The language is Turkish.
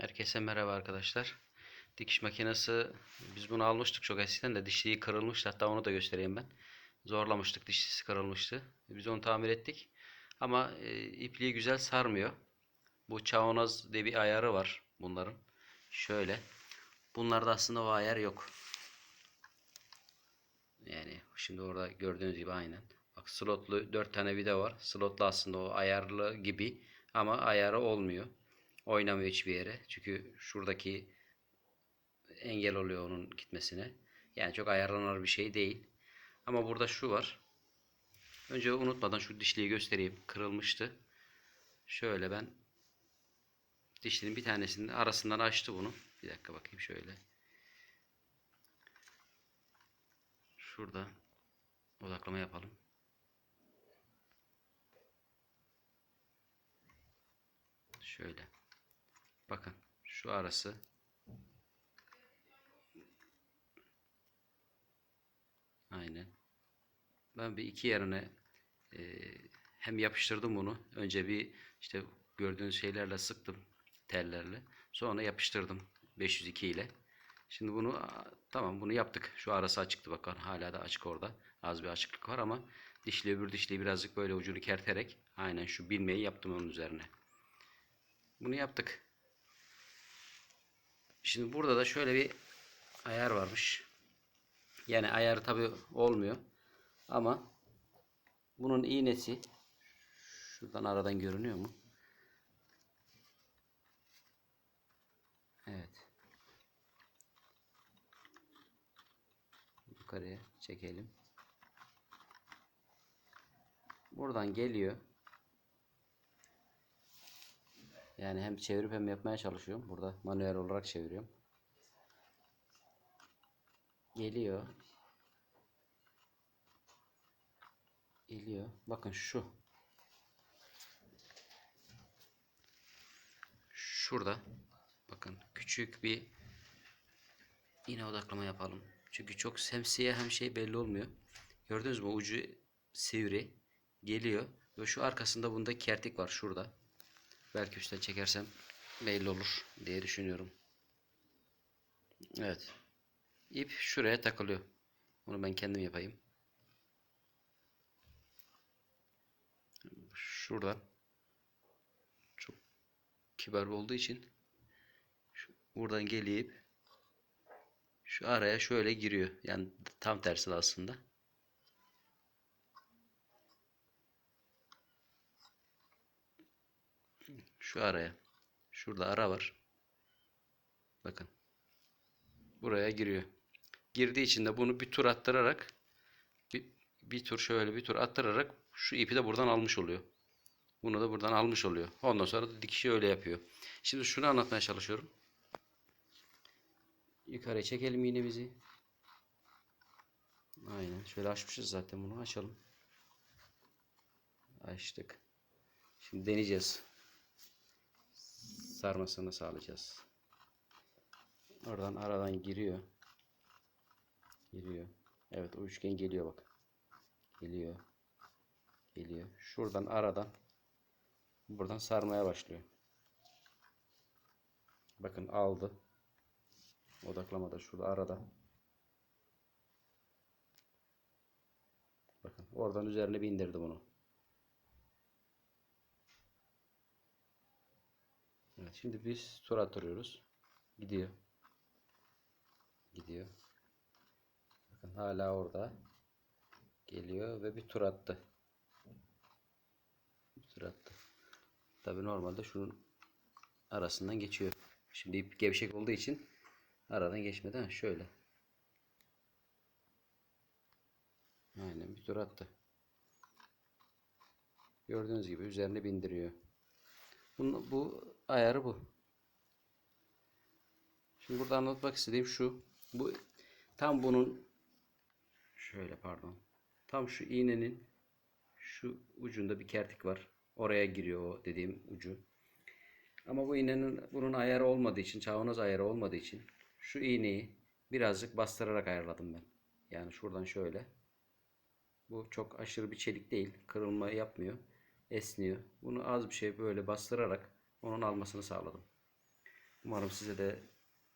Herkese merhaba arkadaşlar. Dikiş makinesi biz bunu almıştık çok eskiden de dişliği kırılmıştı. Hatta onu da göstereyim ben. Zorlamıştık dişlisi kırılmıştı. Biz onu tamir ettik. Ama e, ipliği güzel sarmıyor. Bu çavanoz diye bir ayarı var bunların. Şöyle. Bunlarda aslında o ayar yok. Yani şimdi orada gördüğünüz gibi aynen. Bak slotlu 4 tane vida var. Slotlu aslında o ayarlı gibi ama ayarı olmuyor. Oynamıyor hiçbir yere. Çünkü şuradaki engel oluyor onun gitmesine. Yani çok ayarlanır bir şey değil. Ama burada şu var. Önce unutmadan şu dişliği göstereyim. Kırılmıştı. Şöyle ben dişlinin bir tanesini arasından açtı bunu. Bir dakika bakayım şöyle. Şurada odaklama yapalım. Şöyle. Bakın şu arası Aynen. Ben bir iki yerine e, hem yapıştırdım bunu. Önce bir işte gördüğünüz şeylerle sıktım tellerle. Sonra yapıştırdım 502 ile. Şimdi bunu tamam bunu yaptık. Şu arası açıktı bakın hala da açık orada. Az bir açıklık var ama dişli öbür dişliyi birazcık böyle ucunu kerterek aynen şu bilmeyi yaptım onun üzerine. Bunu yaptık. Şimdi burada da şöyle bir ayar varmış. Yani ayarı tabi olmuyor. Ama bunun iğnesi şuradan aradan görünüyor mu? Evet. Yukarıya çekelim. Buradan geliyor. Yani hem çevirip hem yapmaya çalışıyorum. Burada manuel olarak çeviriyorum. Geliyor. Geliyor. Bakın şu. Şurada. Bakın küçük bir yine odaklama yapalım. Çünkü çok semsiye hem şey belli olmuyor. Gördünüz mü? Ucu sivri. Geliyor. Ve şu arkasında bunda kertik var. Şurada. Belki üstten çekersem belli olur diye düşünüyorum. Evet. İp şuraya takılıyor. Onu ben kendim yapayım. Şuradan çok kibar olduğu için buradan gelip şu araya şöyle giriyor. Yani tam tersi aslında. Şu araya. Şurada ara var. Bakın. Buraya giriyor. Girdiği için de bunu bir tur attırarak bir, bir tur şöyle bir tur attırarak şu ipi de buradan almış oluyor. Bunu da buradan almış oluyor. Ondan sonra da dikişi öyle yapıyor. Şimdi şunu anlatmaya çalışıyorum. Yukarıya çekelim iğnemizi. Aynen. Şöyle açmışız zaten bunu. Açalım. Açtık. Şimdi deneyeceğiz. Sarmasını sağlayacağız. Oradan aradan giriyor. Giriyor. Evet o üçgen geliyor bak. Geliyor. Geliyor. Şuradan aradan buradan sarmaya başlıyor. Bakın aldı. Odaklamada şurada arada. Bakın oradan üzerine bindirdi bunu. Evet şimdi biz tur attırıyoruz. Gidiyor. Gidiyor. Bakın hala orada. Geliyor ve bir tur attı. Bir tur attı. Tabi normalde şunun arasından geçiyor. Şimdi ip gevşek olduğu için aradan geçmedi. Ha, şöyle. Aynen bir tur attı. Gördüğünüz gibi üzerine bindiriyor. Bunun, bu ayarı bu. Şimdi burada anlatmak istediğim şu. Bu tam bunun şöyle pardon. Tam şu iğnenin şu ucunda bir kertik var. Oraya giriyor o dediğim ucu. Ama bu iğnenin bunun ayarı olmadığı için, çavanoz ayarı olmadığı için şu iğneyi birazcık bastırarak ayarladım ben. Yani şuradan şöyle. Bu çok aşırı bir çelik değil. Kırılma yapmıyor. Esniyor. Bunu az bir şey böyle bastırarak onun almasını sağladım. Umarım size de